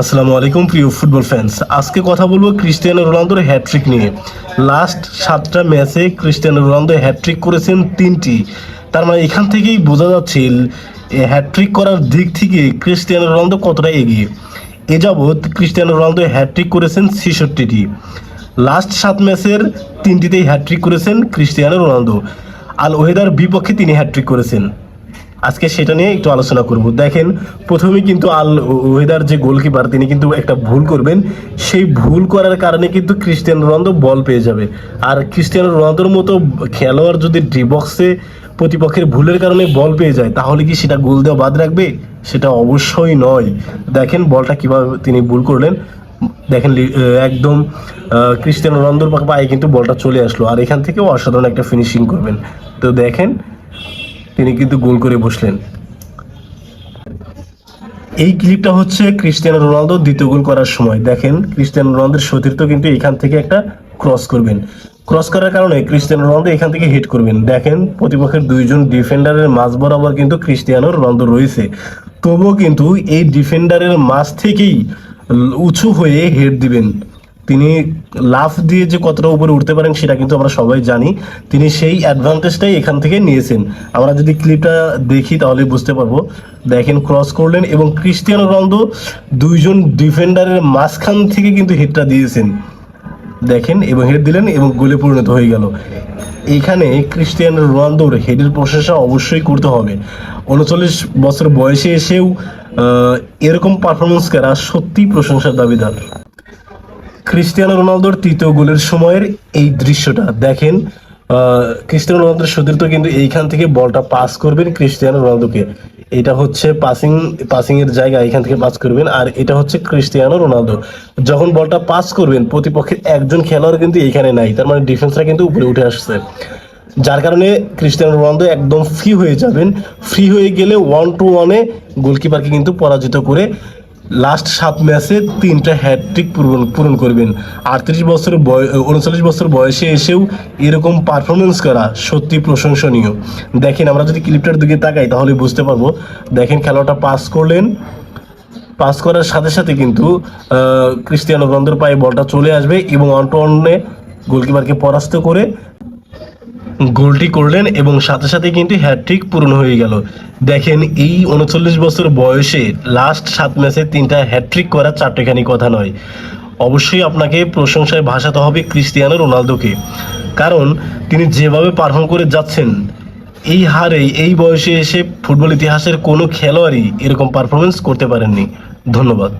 আসসালামু আলাইকুম, প্রিয় ফুটবল ফ্যান্স আজকে কথা বলব ক্রিস্টিয়ানো রোনালদোর হ্যাট্রিক নিয়ে। লাস্ট সাতটা ম্যাচে ক্রিস্টিয়ানো রোনালদো হ্যাট্রিক করেছেন তিনটি। তার মানে এখান থেকেই বোঝা যাচ্ছে হ্যাট্রিক করার দিক থেকে ক্রিস্টিয়ানো রোনালদো কতটা এগিয়ে। এ যাবৎ ক্রিস্টিয়ানো রোনালদো হ্যাট্রিক করেছেন ছেষট্টিটি। লাস্ট সাত ম্যাচের তিনটিতেই হ্যাট্রিক করেছেন ক্রিস্টিয়ানো রোনালদো। আল ওয়েদার বিপক্ষে তিনি হ্যাট্রিক করেছেন। আজকে সেটা নিয়ে একটু আলোচনা করব। দেখেন প্রথমে কিন্তু আল ওয়েদার যে গোলকিপার, তিনি কিন্তু একটা ভুল করবেন। সেই ভুল করার কারণে কিন্তু ক্রিস্টিয়ানো রোনালদো বল পেয়ে যাবে। আর ক্রিস্টিয়ানো রোনালদোর মতো খেলোয়াড় যদি ডিবক্সে প্রতিপক্ষের ভুলের কারণে বল পেয়ে যায়, তাহলে কি সেটা গোল দেওয়া বাদ রাখবে? সেটা অবশ্যই নয়। দেখেন, বলটা কীভাবে তিনি ভুল করলেন। দেখেন একদম ক্রিস্টিয়ানো রোনালদোর পায়ে কিন্তু বলটা চলে আসলো। আর এখান থেকেও অসাধারণ একটা ফিনিশিং করবেন। তো দেখেন তিনি কিন্তু গোল করে বসলেন। এই ক্লিপটা হচ্ছে ক্রিস্টিয়ানো রোনালদো দ্বিতীয় গোল করার সময়। দেখেন, ক্রিস্টিয়ানো রোনালদোর সতীর্থ কিন্তু এখান থেকে একটা ক্রস করবেন। ক্রস করার কারণে ক্রিস্টিয়ানো রোনালদো এখান থেকে হিট করবেন। দেখেন, প্রতিপক্ষের দুইজন ডিফেন্ডারের মাঝ বরাবর কিন্তু ক্রিস্টিয়ানো রোনালদো রয়েছে। তবুও কিন্তু এই ডিফেন্ডারের মাঝ থেকেই উঁচু হয়ে হেড দিবেন। তিনি লাফ দিয়ে যে কতটা উপরে উঠতে পারেন সেটা কিন্তু আমরা সবাই জানি। তিনি সেই অ্যাডভান্টেজটাই এখান থেকে নিয়েছেন। আমরা যদি ক্লিপটা দেখি তাহলে বুঝতে পারব। দেখেন ক্রস করলেন এবং ক্রিস্টিয়ানো রোনালদো দুইজন ডিফেন্ডারের মাঝখান থেকে কিন্তু হিটটা দিয়েছেন। দেখেন, এবং হেড দিলেন এবং গোলে পরিণত হয়ে গেল। এখানে ক্রিস্টিয়ানো রোনালদোর হেডের প্রশংসা অবশ্যই করতে হবে। উনচল্লিশ বছর বয়সে এসেও এরকম পারফরমেন্স করা সত্যিই প্রশংসার দাবিদার। ক্রিস্টিয়ানো রোনালদোর তৃতীয় গোলের সময়ের এই দৃশ্যটা। দেখেন ক্রিস্টিয়ানো রোনালদোর সতীর্থ কিন্তু এইখান থেকে বলটা পাস করবেন ক্রিস্টিয়ানো রোনালদোকে। এটা হচ্ছে পাসিং পাসিং এর জায়গা এখান থেকে পাস করবেন, আর এটা হচ্ছে ক্রিস্টিয়ানো রোনালদো। যখন বলটা পাস করবেন, প্রতিপক্ষের একজন খেলোয়াড় কিন্তু এইখানে নাই, তার মানে ডিফেন্সরা কিন্তু উপরে উঠে আসছে। যার কারণে ক্রিস্টিয়ানো রোনালদো একদম ফ্রি হয়ে যাবেন। ফ্রি হয়ে গেলে ওয়ান টু ওয়ানে গোলকিপারকে কিন্তু পরাজিত করে লাস্ট সাত ম্যাচে তিনটা হ্যাট্রিক পূরণ পূরণ করবেন। আটত্রিশ বছর বয় উনচল্লিশ বছর বয়সে এসেও এরকম পারফরমেন্স করা সত্যি প্রশংসনীয়। দেখেন, আমরা যদি ক্লিপটার দিকে তাকাই, তাহলে বুঝতে পারব। দেখেন খেলাটা পাস করলেন। পাস করার সাথে সাথে কিন্তু ক্রিস্টিয়ানো রোনালদোর পায়ে বলটা চলে আসবে এবং ওয়ান টু গোলকিপারকে পরাস্ত করে গোলটি করলেন এবং সাথে সাথে কিন্তু হ্যাট্রিক পূরণ হয়ে গেল। দেখেন এই উনচল্লিশ বছর বয়সে লাস্ট সাত ম্যাচে তিনটা হ্যাট্রিক করা চারটেখানি কথা নয়। অবশ্যই আপনাকে প্রশংসায় ভাসাতে হবে ক্রিস্টিয়ানো রোনালদোকে। কারণ তিনি যেভাবে পারফর্ম করে যাচ্ছেন, এই হারে, এই বয়সে এসে ফুটবল ইতিহাসের কোনো খেলোয়াড়ই এরকম পারফরমেন্স করতে পারেননি। ধন্যবাদ।